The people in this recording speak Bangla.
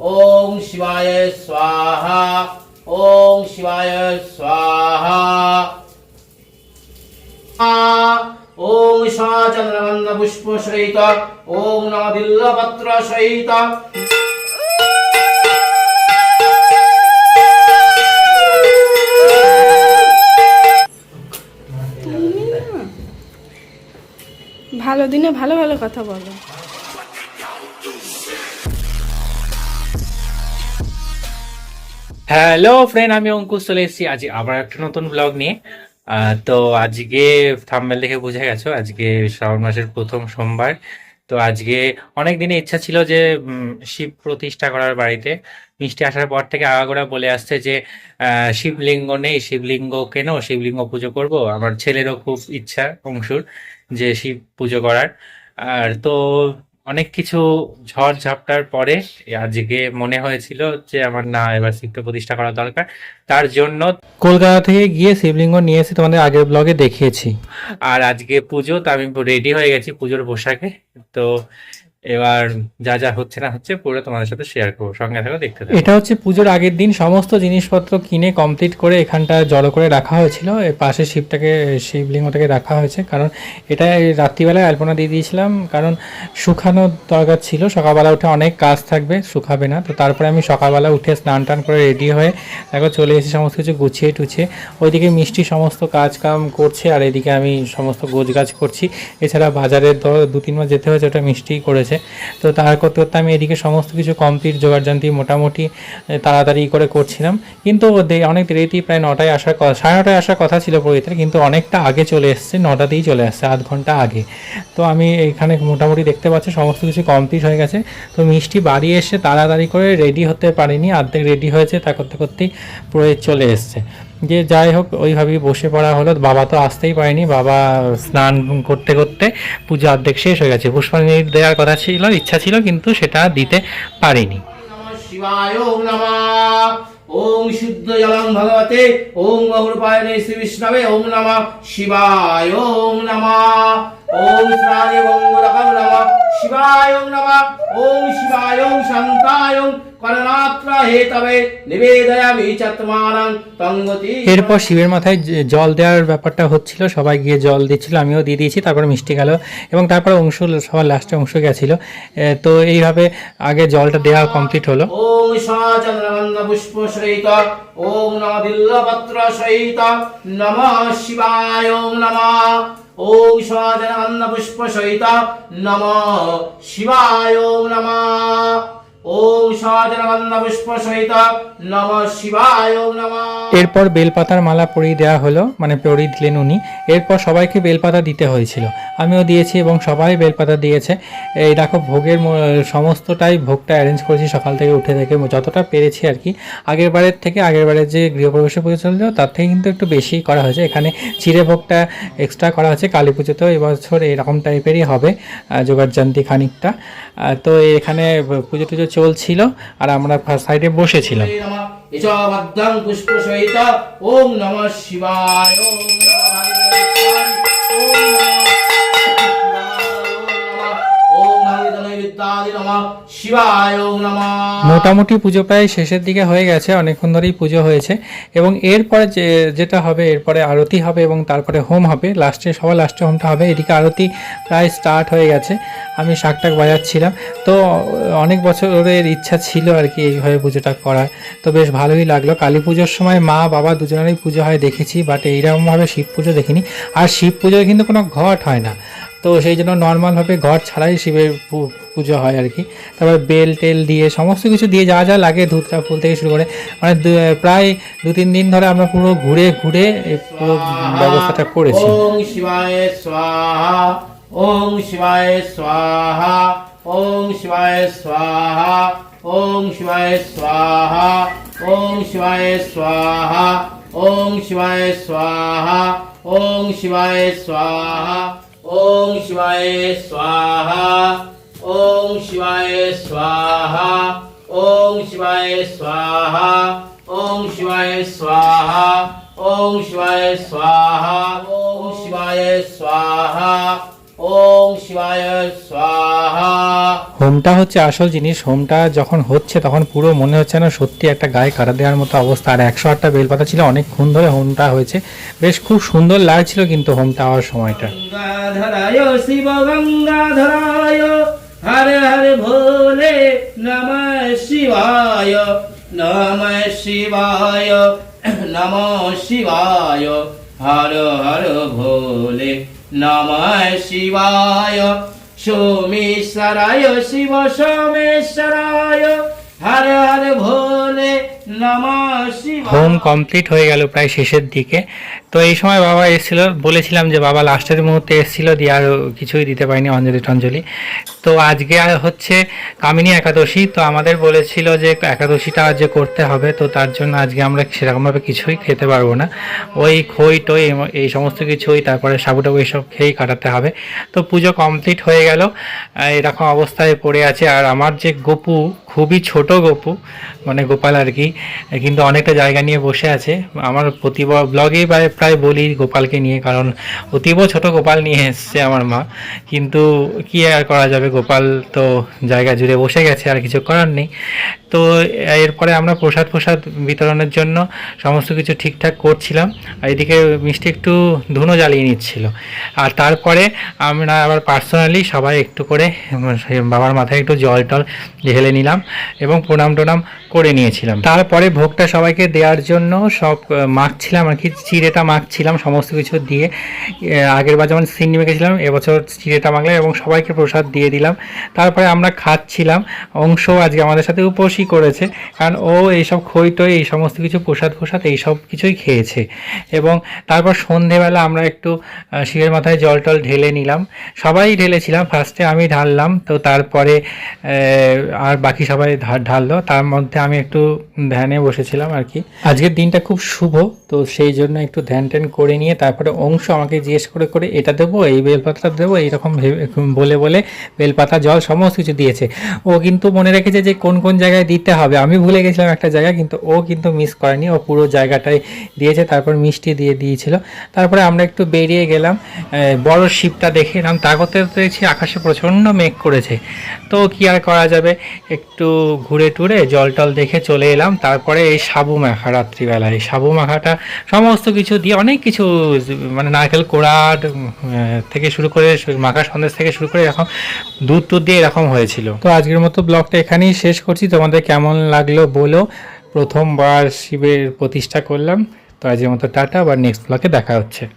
ॐ शिवाय स्वाहा ॐ शिवाय स्वाहा ॐ शाचन्द्रगन्धपुष्पसहित ॐ नदिल्लपत्रसहित ভালো দিনে ভালো ভালো কথা বলো হ্যালো ফ্রেন্ড আমি অঙ্কুশ চলে এসেছি। আজ আবার একটা নতুন ব্লগ নিয়ে। তো আজকে থাম্বেল দেখে বুঝে গেছো, আজকে শ্রাবণ মাসের প্রথম সোমবার। তো আজকে অনেক দিনে ইচ্ছা ছিল যে শিব প্রতিষ্ঠা করার বাড়িতে। মিষ্টি আসার পর থেকে আগাগোড়া বলে আসছে যে শিবলিঙ্গ নেই, শিবলিঙ্গ কেন? শিবলিঙ্গ পুজো করব? আমার ছেলেরও খুব ইচ্ছা, অংশুর, যে শিব পুজো করার। আর তো অনেক কিছু ঝড় ঝাপটার পরে আজকে মনে হয়েছিল যে আমার না এবার শিক্ষা প্রতিষ্ঠা করা দরকার। তার জন্য কলকাতা থেকে গিয়ে শিবলিঙ্গ নিয়ে এসে তোমাদের আগের ব্লগে দেখিয়েছি। আর আজকে পুজো তো আমি রেডি হয়ে গেছি পুজোর পোশাকে। তো এবার যা যা হচ্ছে না হচ্ছে, পুরো তোমাদের সাথে শেয়ার করব। সঙ্গে থাকো, দেখতে থাকো। এটা হচ্ছে পুজোর আগের দিন সমস্ত জিনিসপত্র কিনে কমপ্লিট করে এখানটা জড়ো করে রাখা হয়েছিল। এর পাশে শিবটাকে, শিবলিঙ্গটাকে রাখা হয়েছে। কারণ এটা রাত্রিবেলায় আলপনা দিয়ে দিয়েছিলাম। কারণ শুকানোর দরকার ছিল। সকালবেলা উঠে অনেক কাজ থাকবে, শুকাবে না। তো তারপরে আমি সকালবেলা উঠে স্নান টান করে রেডি হয়ে দেখো চলে এসে সমস্ত কিছু গুছিয়ে টুছিয়ে ওইদিকে মিষ্টি সমস্ত কাজ কাম করছে। আর এদিকে আমি সমস্ত গোছ গাছ করছি। এছাড়া বাজারে দ- দু তিন মাস যেতে হয়েছে, ওটা মিষ্টিই করেছে। তো তার করতে করতে আমি এদিকে সমস্ত কিছু কমপ্লিট জোগাড়যন্ত্রী মোটামুটি তাড়াতাড়ি করে করছিলাম। কিন্তু অনেক দেরিতেই প্রায় নটায় আসার কথা সাড়ে নটায় আসার কথা ছিল পুরোহিতের, কিন্তু অনেকটা আগে চলে এসছে নটাতেই চলে আসছে, আধ ঘণ্টা আগে। তো আমি এখানে মোটামুটি দেখতে পাচ্ছি সমস্ত কিছু কমপ্লিট হয়ে গেছে। তো মিষ্টি বাড়ি এসে তাড়াতাড়ি করে রেডি হতে পারিনি অর্ধেক রেডি হয়েছে, তা করতে করতেই পুরোহিত চলে এসছে। যে যাই হোক, ওইভাবেই বসে পড়া হলো। বাবা তো আসতেই পারেনি। বাবা স্নান করতে করতে পুজো অর্ধেক শেষ হয়ে গেছে। পুষ্পাঞ্জলি দেওয়ার কথা ছিল, ইচ্ছা ছিল, কিন্তু সেটা দিতে পারিনি। শিবায়, ওম শুদ্ধ জলং ভগবতে, ওম বহুরূপায়নে শ্রী বিষ্ণবে ওম নমঃ শিবায়, ওম ওম শ্রাণি মঙ্গলকম নমঃ শিবায় নমঃ ওম শিবায় শান্তায় ওম করণাত্র হেতবে নিবেদয়ামি চত্মানং তঙ্গতি এরপর শিবের মাথায় জল দেওয়ার ব্যাপারটা হচ্ছিল সবাই গিয়ে জল দিচ্ছিল আমিও দিয়ে দিয়েছি তারপর মিষ্টি গেল এবং তারপর অংশ সবার লাস্টে অংশ গেছিল। তো এইভাবে আগে জলটা দেওয়া কমপ্লিট হলো। ওম সচন্দ্রগন্ধ পুষ্প সহিত ওম নম বিল্লপত্র সহিত নম শিবায় নম। ॐ स्वाजनमन्नपुष्पसहित नमः शिवाय नमः এরপর বেলপাতার মালা পরিয়ে দেওয়া হলো মানে পরিয়ে দিলেন উনি। এরপর সবাইকে বেলপাতা দিতে হয়েছিল। আমিও দিয়েছি এবং সবাই বেলপাতা দিয়েছে। এই দেখো, ভোগের সমস্তটাই ভোগটা অ্যারেঞ্জ করেছি, সকাল থেকে উঠে থেকে যতটা পেরেছি আর কি। আগের বারের থেকে, আগের বারের যে গৃহপ্রবেশে পুজো চলছিল, তার থেকে কিন্তু একটু বেশি করা হয়েছে। এখানে চিড়ে ভোগটা এক্সট্রা করা হয়েছে, কালী পুজোতেও এবছর এরকম টাইপেরই হবে জোগাড়জান্তি খানিকটা। তো এখানে পুজো টুজো চলছিল আর আমরা ফার্স্ট সাইডে বসেছিলাম। পুষ্প ওম নম শিবায় ওম ওম মোটামুটি পুজো প্রায় শেষের দিকে হয়ে গেছে, অনেকক্ষণ ধরেই পুজো হয়েছে। এবং এরপরে যেটা হবে, এরপরে আরতি হবে এবং তারপরে হোম হবে। লাস্টে, সবার লাস্টে হোমটা হবে। এদিকে আরতি প্রায় স্টার্ট হয়ে গেছে। আমি শাকটাক বাজাচ্ছিলাম। তো, অনেক বছরের ইচ্ছা ছিল আর কি এইভাবে পুজোটা করার। তো বেশ ভালোই লাগল। কালী পুজোর সময় মা, বাবা দুজনেরই পুজো হয়, দেখেছি। বাট এইরকমভাবে শিব পুজো দেখিনি। আর শিব পুজোয় কিন্তু কোনো ঘট হয় না। তো সেই জন্য নর্মালভাবে ঘর ছাড়াই শিবের পুজো হয় আর কি। তারপর বেল টেল দিয়ে সমস্ত কিছু দিয়ে যা যা লাগে ধুতরা ফুল থেকে শুরু করে মানে প্রায় দু তিন দিন ধরে আমরা পুরো ঘুরে ঘুরে পুরো ব্যবস্থাটা করেছি। শিবায় স্বাহা, ওম শিবায় স্বাহা, ওম শিবায় স্বাহা, ওম শিবায় স্বাহা, ওম শিবায় স্বাহা, ওম শিবায় স্বাহা, ওম শিবায় স্বাহা। 옹 시와에 스와하 옹 시와에 스와하 옹 시와에 스와하 옹 시와에 스와하 옹 시와에 스와하 옹 시와에 스와하 ওম শিবায় স্বাহা। হোমটা হচ্ছে আসল জিনিস হোমটা যখন হচ্ছে তখন পুরো মনে হচ্ছে না সত্যি একটা গায়ে কাটা দেওয়ার মতো অবস্থা। আর একশো আটটা বেলপাতা ছিল অনেকক্ষণ ধরে হোমটা হয়েছে। বেশ খুব সুন্দর লাগছিল কিন্তু হোমটা হওয়ার সময়টা। গঙ্গাধরায় শিব গঙ্গাধরায় হরে হরে ভোলে নম শিবায় নম শিবায় নম শিবায় হর হর ভোলে নম শিবায়। সোমেশ্বরায় শিব সোমেশ্বরায় হরে হরে ভোলে হোম কমপ্লিট হয়ে গেল প্রায় শেষের দিকে। তো এই সময় বাবা এসেছিল, বলেছিলাম যে বাবা লাস্টের মুহূর্তে এসেছিল, দিয়ে আর কিছুই দিতে পারিনি, অঞ্জলি টঞ্জলি। তো আজকে হচ্ছে কামিনী একাদশী, তো আমাদের বলেছিল যে একাদশীটা যে করতে হবে, তো তার জন্য আজকে আমরা সেরকমভাবে কিছুই খেতে পারব না। ওই খই টই এই সমস্ত কিছুই, তারপরে সাবু টাবু এইসব খেয়েই কাটাতে হবে। তো পুজো কমপ্লিট হয়ে গেল এরকম অবস্থায় পড়ে আছে। আর আমার যে গপু, খুবই ছোট গপু মানে গোপাল আর কি কিন্তু অনেকটা জায়গা নিয়ে বসে আছে। আমার প্রতি ব্লগেই প্রায় প্রায় বলি গোপালকে নিয়ে, কারণ অতীব ছোট গোপাল নিয়ে এসছে আমার মা। কিন্তু কি আর করা যাবে, গোপাল তো জায়গা জুড়ে বসে গেছে, আর কিছু করার নেই। তো, এরপরে আমরা প্রসাদ প্রসাদ বিতরণের জন্য সমস্ত কিছু ঠিকঠাক করছিলাম। আর এদিকে মিষ্টি একটু ধুনো জ্বালিয়ে নিচ্ছিল। আর তারপরে আমরা আবার পার্সোনালি সবাই একটু করে বাবার মাথায় একটু জল টল ঢেলে নিলাম এবং প্রণাম টনাম করে নিয়েছিলাম। তারপরে ভোগটা সবাইকে দেওয়ার জন্য সব মাখছিলাম আর কি, চিড়েটা মাখছিলাম সমস্ত কিছু দিয়ে। আগের বার যেমন সিন্নি মেখেছিলাম, এবছর চিড়েটা মাখলাম এবং সবাইকে প্রসাদ দিয়ে দিলাম। তারপরে আমরা খাচ্ছিলাম। অংশ আজকে আমাদের সাথে উপসই করেছে, কারণ ও এইসব খই টই, এই সমস্ত কিছু প্রসাদ প্রসাদ এইসব কিছুই খেয়েছে। এবং তারপর সন্ধেবেলা আমরা একটু শিবের মাথায় জল টল ঢেলে নিলাম। সবাই ঢেলেছিলাম ফার্স্টে আমি ঢাললাম, তো তারপরে আর বাকি সবাই ঢাললো। তার মধ্যে আমি একটু ধ্যানে বসেছিলাম আর কি। আজকের দিনটা খুব শুভ, তো সেই জন্য একটু ধ্যান ট্যান করে নিয়ে তারপরে অংশ আমাকে জিজ্ঞেস করে করে এটা দেবো, এই বেলপাতাটা দেবো, এইরকম ভেবে- বলে বলে বেলপাতা, জল, সমস্ত কিছু দিয়েছে। ও কিন্তু মনে রেখেছে যে কোন কোন জায়গায় দিতে হবে। আমি ভুলে গেছিলাম একটা জায়গা, কিন্তু ও কিন্তু মিস করেনি। ও পুরো জায়গাটাই দিয়েছে, তারপর মিষ্টি দিয়ে দিয়েছিল। তারপরে আমরা একটু বেরিয়ে গেলাম বড় শিপটা দেখে এলাম। তার করতে দেখছি আকাশে প্রচণ্ড মেঘ করেছে। তো কি আর করা যাবে? একটু ঘুরে টুরে জল টল দেখে চলে এলাম। তারপরে এই সাবু মাখা রাত্রিবেলায়। এই সাবু মাখাটা সমস্ত কিছু দিয়ে অনেক কিছু মানে নারকেল কোড়া থেকে শুরু করে মাখা সন্দেশ থেকে শুরু করে এরকম দুধ টুধ দিয়ে এরকম হয়েছিল। তো আজকের মতো ব্লগটা এখানেই শেষ করছি। তোমাদের কেমন লাগল বলো। প্রথমবার শিবের প্রতিষ্ঠা করলাম। তো আজের মতো টাটা, আবার নেক্সট ব্লকে দেখা হচ্ছে।